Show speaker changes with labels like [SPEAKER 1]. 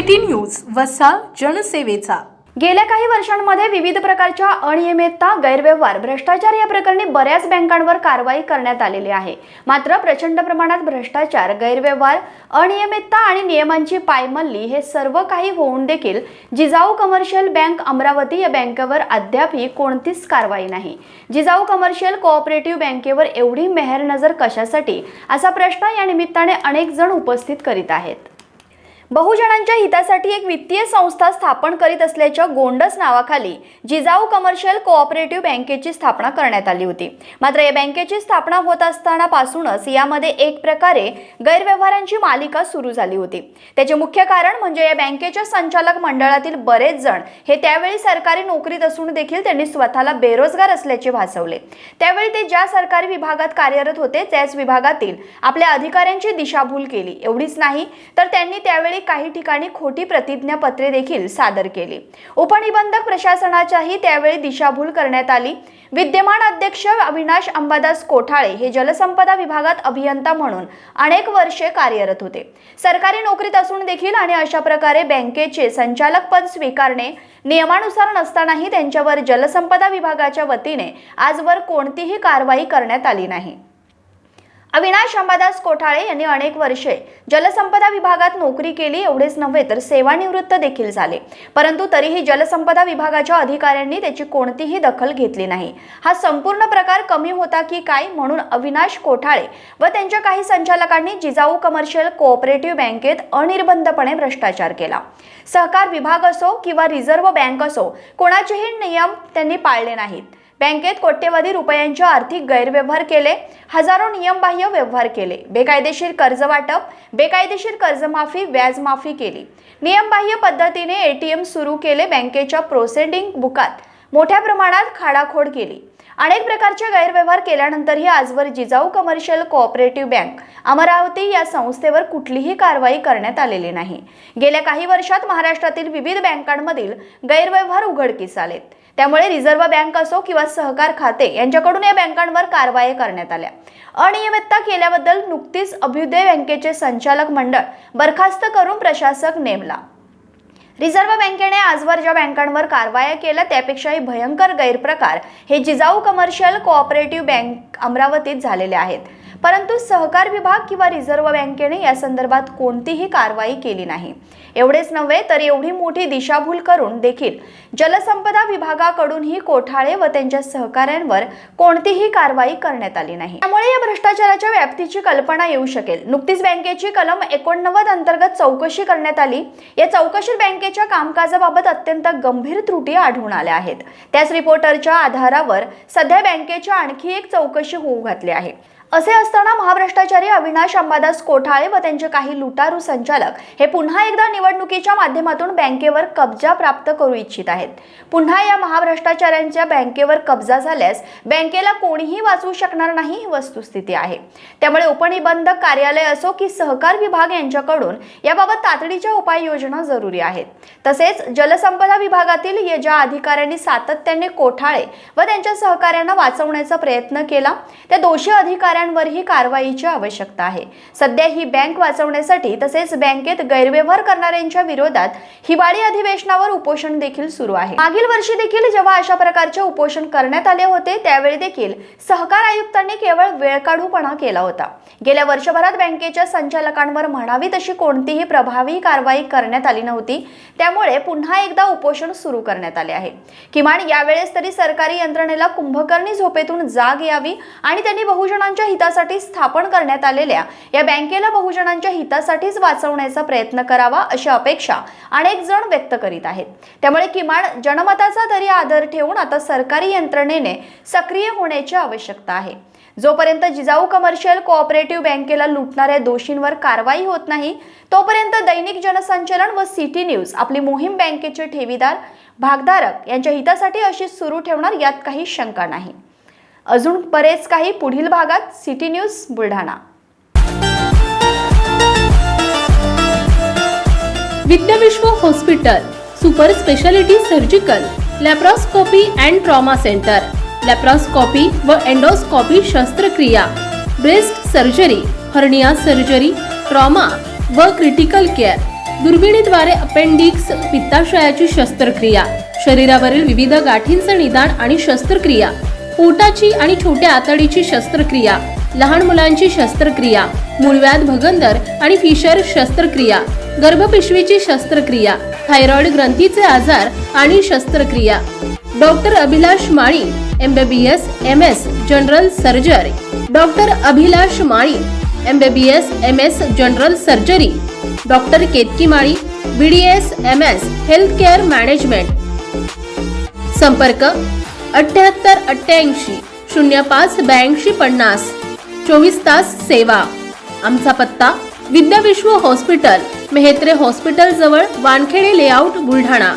[SPEAKER 1] City news वसा जनसेवेचा.
[SPEAKER 2] गेल्या काही वर्षांमध्ये विविध प्रकारच्या अनियमितता गैरव्यवहार भ्रष्टाचार या प्रकरणी बऱ्याच बँकांवर कारवाई करण्यात आलेली आहे. मात्र प्रचंड प्रमाणात भ्रष्टाचार गैरव्यवहार अनियमितता आणि नियमांची पायमल्ली हे सर्व काही होऊन देखील जिजाऊ कमर्शियल बँक अमरावती या बँकेवर अद्यापही कोणतीच कारवाई नाही. जिजाऊ कमर्शियल कोऑपरेटिव्ह बँकेवर एवढी मेहर नजर कशासाठी? असा प्रश्न या निमित्ताने अनेक जण उपस्थित करीत आहेत. बहुजनांच्या हितासाठी एक वित्तीय संस्था स्थापन करीत असल्याच्या गोंडस नावाखाली जिजाऊ कमर्शियल कोऑपरेटिव्ह बँकेची स्थापना करण्यात आली होती. मात्र या बँकेची स्थापना होत असतानापासूनच यामध्ये एक प्रकारे गैरव्यवहारांची मालिका सुरू झाली होती. त्याचे मुख्य कारण म्हणजे या बँकेच्या संचालक मंडळातील बरेच जण हे त्यावेळी सरकारी नोकरीत असून देखील त्यांनी स्वतःला बेरोजगार असल्याचे भासवले. त्यावेळी ते ज्या सरकारी विभागात कार्यरत होते त्याच विभागातील आपल्या अधिकाऱ्यांची दिशाभूल केली. एवढीच नाही तर त्यांनी त्यावेळी काही ठिकाणी खोटी प्रतिज्ञापत्रे देखील सादर केली. उपनिबंधक प्रशासनाच्याही त्यावेळी दिशाभूल करण्यात आली. विद्यमान अध्यक्ष अविनाश अंबादास कोठाळे हे जलसंपदा विभागात अभियंता म्हणून अनेक वर्षे कार्यरत होते. सरकारी नोकरीत असून देखील आणि अशा प्रकारे बँकेचे संचालक पद स्वीकारणे नियमानुसार नसतानाही त्यांच्यावर जलसंपदा विभागाच्या वतीने आजवर कोणतीही कारवाई करण्यात आली नाही. अविनाश अंबादास कोठाळे यांनी अनेक वर्षे जलसंपदा विभागात नोकरी केली एवढेच नव्हे तर सेवानिवृत्त देखील झाले. परंतु तरीही जलसंपदा विभागाच्या अधिकाऱ्यांनी त्याची कोणतीही दखल घेतली नाही. हा संपूर्ण प्रकार कमी होता की काय म्हणून अविनाश कोठाळे व त्यांच्या काही संचालकांनी जिजाऊ कमर्शियल कोऑपरेटिव्ह बँकेत अनिर्बंधपणे भ्रष्टाचार केला. सहकार विभाग असो किंवा रिझर्व्ह बँक असो कोणाचेही नियम त्यांनी पाळले नाहीत. बँकेत कोट्यवधी रुपयांचे आर्थिक गैरव्यवहार केले हजारो नियमबाह्य व्यवहार केले बेकायदेशीर कर्ज वाटप बेकायदेशीर कर्जमाफी व्याजमाफी केली. नियमबाह्य पद्धतीने एटीएम सुरू केले बँकेच्या प्रोसेडिंग बुकात. मोठ्या प्रमाणात खाडाखोड केली. अनेक प्रकारचे गैरव्यवहार केल्यानंतरही आजवर Jijau commercial cooperative bank Amravati या संस्थेवर कुठलीही कारवाई करण्यात आलेली नाही. गेल्या काही वर्षात महाराष्ट्रातील विविध बँकांमधील गैरव्यवहार उघडकीस आलेत. त्यामुळे रिझर्व्ह बँक असो किंवा सहकार खाते यांच्याकडून या बँकांवर कारवाई करण्यात आल्या. अनियमितता केल्याबद्दल नुकतीच अभ्युदय बँकेचे संचालक मंडळ बरखास्त करून प्रशासक नेमला. रिझर्व्ह बँकेने आजवर ज्या बँकांवर कारवाया केल्या त्यापेक्षाही भयंकर गैरप्रकार हे जिजाऊ कमर्शियल कोऑपरेटिव्ह बँक अमरावतीत झालेले आहेत. परंतु सहकार विभाग किंवा रिझर्व्ह बँकेने या संदर्भात कोणतीही कारवाई केली नाही. एवढेच नव्हे तर एवढी मोठी दिशाभूल करून देखील जलसंपदा विभागाकडूनही कोठाळे व त्यांच्या सहकाऱ्यांवर कोणतीही कारवाई करण्यात आली नाही. त्यामुळे या भ्रष्टाचाराच्या व्याप्तीची कल्पना येऊ शकेल. नुकतीच बँकेची कलम एकोणनव्वद अंतर्गत चौकशी करण्यात आली. या चौकशीत बँकेच्या कामकाजाबाबत अत्यंत गंभीर त्रुटी आढळून आल्या आहेत. त्याच रिपोर्टरच्या आधारावर सध्या बँकेची आणखी एक चौकशी होऊ घातली आहे. असे असताना महाभ्रष्टाचारी अविनाश अंबादास कोठाळे व त्यांचे काही लुटारू संचालक हे पुन्हा एकदा निवडणुकीच्या माध्यमातून बँकेवर कब्जा प्राप्त करू इच्छित आहेत. पुन्हा या महाभ्रष्टाचाऱ्यांच्या बँकेवर कब्जा झाल्यास बँकेला कोणीही वाचवू शकणार नाही ही वस्तुस्थिती आहे. त्यामुळे उपनिबंधक कार्यालय असो की सहकार विभाग यांच्याकडून याबाबत तातडीच्या उपाययोजना जरुरी आहेत. तसेच जलसंपदा विभागातील या ज्या अधिकाऱ्यांनी सातत्याने कोठाळे व त्यांच्या सहकाऱ्यांना वाचवण्याचा प्रयत्न केला त्या दोषी अधिकाऱ्यांवरही कारवाईची आवश्यकता आहे. सध्या ही बँक वाचवण्यासाठी तसेच बँकेत गैरव्यवहार करणाऱ्यांच्या विरोधात हिवाळी अधिवेशनावर उपोषण देखील सुरू आहे. मागील वर्षी देखील जेव्हा अशा प्रकारचे उपोषण करण्यात आले होते त्यावेळी देखील सहकार आयुक्तांनी केवळ वेळकाढूपणा केला होता. गेल्या वर्षभरात बँकेच्या संचालकांवर म्हणावी तशी कोणतीही प्रभावी कारवाई करण्यात आली नव्हती. त्यामुळे पुन्हा एकदा उपोषण सुरू करण्यात आले आहे. किमान यावेळेस तरी सरकारी यंत्रणेला कुंभकर्णी झोपेतून जाग यावी आणि त्यांनी बहुजनांच्या हितासाठी स्थापन करण्यात आलेल्या या बँकेला बहुजनांच्या हितासाठीच वाचवण्याचा प्रयत्न करावा अशी अपेक्षा अनेक जण व्यक्त करीत आहेत. त्यामुळे किमान जनमताचा तरी आदर ठेवून आता सरकारी यंत्रणेने सक्रिय होण्याची आवश्यकता आहे. जोपर्यंत जिजाऊ कमर्शियल कोऑपरेटिव्ह बँकेला लुटणाऱ्या दोषींवर कारवाई होत नाही तोपर्यंत दैनिक जनसंचलन व सिटी न्यूज आपली मोहीम बँकेचे ठेवीदार भागधारक यांच्या हितासाठी अशी सुरू ठेवणार यात काही शंका नाही. अजून बरेच काही पुढील भागात city news Buldhana.
[SPEAKER 3] Vidyavishwa hospital super speciality surgical laparoscopy and trauma centre laparoscopy व एंडोस्कॉपी शस्त्रक्रिया breast surgery hernia surgery trauma व क्रिटिकल केअर दुर्बिणीद्वारे अपेंडिक्स पित्ताशयाची शस्त्रक्रिया शरीरावरील विविध गाठींचं निदान आणि शस्त्रक्रिया पोटाची आणि छोट्या आतडीची शस्त्रक्रिया लहान मुलांची शस्त्रक्रिया मूळव्याध भगंदर आणि फिशर शस्त्रक्रिया गर्भपिशवीची शस्त्रक्रिया थायरॉइड ग्रंथीचे आजार आणि शस्त्रक्रिया. Doctor Abhilash Mali MBBS M S general surgery. Doctor Abhilash Mali MBBS M S general surgery. Doctor Ketaki Mali B D S M S health care management. संपर्क अठ्याहत्तर अठ्ठ्याऐंशी शून्य पाच ब्याऐंशी पन्नास. चोवीस तास सेवा. आमचा पत्ता विद्याविश्व हॉस्पिटल मेहत्रे हॉस्पिटल जवळ वानखेडे लेआउट बुलढाणा.